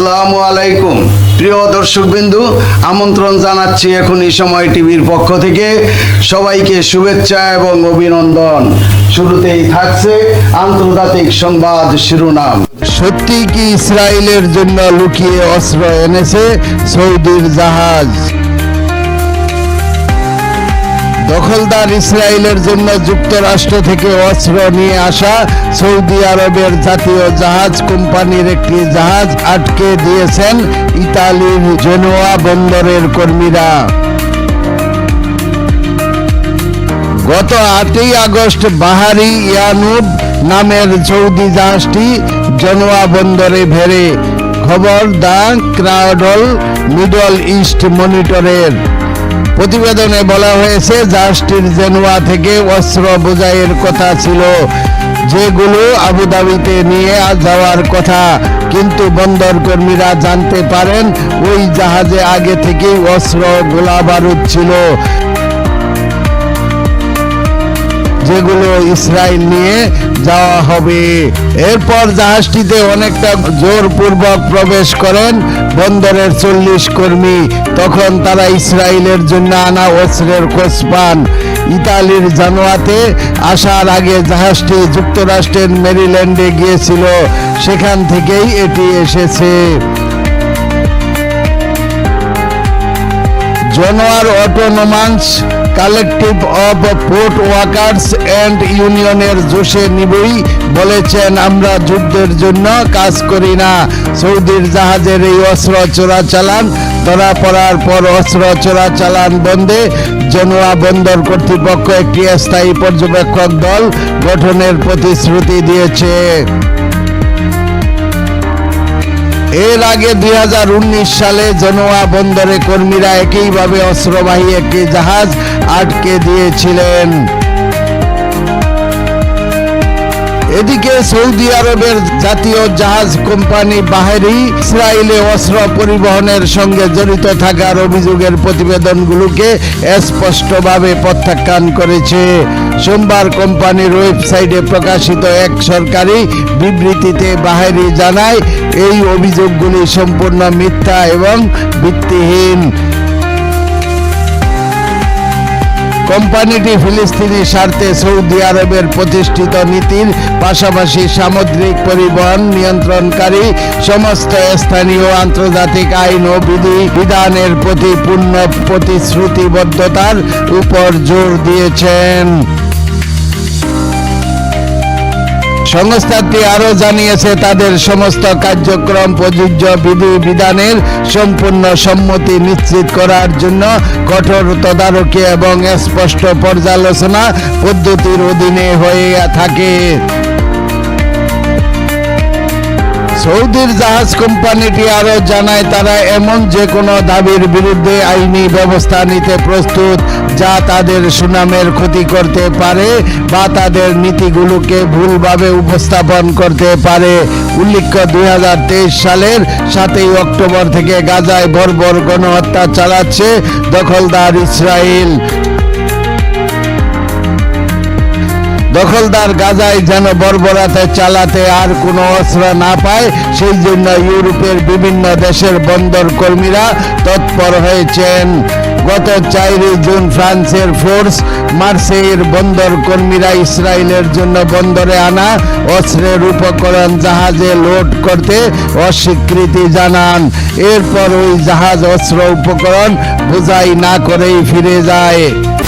আসসালামু আলাইকুম। প্রিয় দর্শকবিন্দু, আমন্ত্রণ জানাচ্ছি এখন এই সময় টিভির পক্ষ থেকে। সবাইকে শুভেচ্ছা এবং অভিনন্দন। শুরুতেই থাকছে আন্তর্জাতিক সংবাদ শিরোনাম। সত্যি কি ইসরায়েলের জন্য লুকিয়ে অস্ত্র এনেছে সৌদির জাহাজ? দখলদার ইসরায়েলের জন্য যুক্তরাষ্ট্র থেকে অস্ত্র নিয়ে আসা সৌদি আরবের জাতীয় জাহাজ কোম্পানির একটি জাহাজ আটকে দিয়েছেন ইতালির জেনোয়া বন্দরের কর্মীরা। গত আটই আগস্ট বাহারি ইয়ানুব নামের সৌদি জাহাজটি জনোয়া বন্দরে ভেড়ে। খবর দা ক্রাউডল মিডল ইস্ট মনিটরের প্রতিবেদনে বলা হয়েছে, জাহাজটির জেনুয়া থেকে অস্ত্র বোঝাইয়ের কথা ছিল। যেগুলো আবুধাবিতে নিয়ে যাওয়ার কথা। কিন্তু বন্দর কর্মীরা জানতে পারেন, ওই জাহাজে আগে থেকেই অস্ত্র গোলা বারুদ ছিল। যেগুলো ইসরায়েল নিয়ে যাওয়া হবে। এরপর জাহাজটিতে অনেকটা জোরপূর্বক প্রবেশ করেন বন্দরের চল্লিশ কর্মী। তখন তারা ইসরায়েলের জন্য আনা অস্ত্রের খোঁজ পান। ইতালির জানোয়াতে আসার আগে জাহাজটি যুক্তরাষ্ট্রের মেরিল্যান্ডে গিয়েছিল। সেখান থেকেই এটি এসেছে। জনোয়ার autonomous collective of port workers and ইউনিয়নের জোশে নিবই বলেছেন, আমরা যুদ্ধের জন্য কাজ করি না। সৌদির জাহাজের এই অস্ত্র চোরাচালান, ধরা পড়ার পর অস্ত্র চোরাচালান বন্ধে জনোয়া বন্দর কর্তৃপক্ষ একটি স্থায়ী পর্যবেক্ষক দল গঠনের প্রতিশ্রুতি দিয়েছে। এর আগে দু হাজার উনিশ সালে জনোয়া বন্দরে কর্মীরা একইভাবে অস্ত্রবাহী একটি জাহাজ আটকে দিয়েছিলেন। এদিকে সৌদি আরবের জাতীয় জাহাজ কোম্পানি বাহেরি ইসরায়েলে অস্ত্র পরিবহনের সঙ্গে জড়িত থাকার অভিযোগের প্রতিবেদনগুলোকে স্পষ্টভাবে প্রত্যাখ্যান করেছে। সোমবার কোম্পানির ওয়েবসাইটে প্রকাশিত এক সরকারি বিবৃতিতে বাহেরি জানায়, এই অভিযোগগুলি সম্পূর্ণ মিথ্যা এবং ভিত্তিহীন। কোম্পানিটি ফিলিস্তিনি স্বার্থে সৌদি আরবের প্রতিষ্ঠিত নীতির পাশাপাশি সামুদ্রিক পরিবহন নিয়ন্ত্রণকারী সমস্ত স্থানীয় আন্তর্জাতিক আইন ও বিধি বিধানের প্রতি পূর্ণ প্রতিশ্রুতিবদ্ধতার উপর জোর দিয়েছেন। সংস্থাটি আরও জানিয়েছে, তাদের সমস্ত কার্যক্রম, প্রযোজ্য বিধি, বিধানের সম্পূর্ণ সম্মতি নিশ্চিত করার জন্য কঠোর তদারকি এবং স্পষ্ট পর্যালোচনা পদ্ধতির অধীনে হয়ে থাকে। সৌদির জাহাজ কোম্পানিটি আরও জানায়, তারা এমন যে কোনো দাবির বিরুদ্ধে আইনি ব্যবস্থা নিতে প্রস্তুত, যা তাদের সুনামের ক্ষতি করতে পারে বা তাদের নীতিগুলোকে ভুলভাবে উপস্থাপন করতে পারে। উল্লেখ্য দু হাজার তেইশ সালের সাতই অক্টোবর থেকে গাজায় বর্বর গণহত্যা চালাচ্ছে দখলদার ইসরায়েল দখলদার গাজায় যেন বর্বরাতে চালাতে আর কোনো অস্ত্র না পায়, সেই জন্য ইউরোপের বিভিন্ন দেশের বন্দর কর্মীরা তৎপর হয়েছেন। গত চারই জুন ফ্রান্সের ফোর্স মার্সেইয়ের বন্দর কর্মীরা ইসরায়েলের জন্য বন্দরে আনা অস্ত্রের উপকরণ জাহাজে লোড করতে অস্বীকৃতি জানান। এরপর ওই জাহাজ অস্ত্র উপকরণ বোঝাই না করেই ফিরে যায়।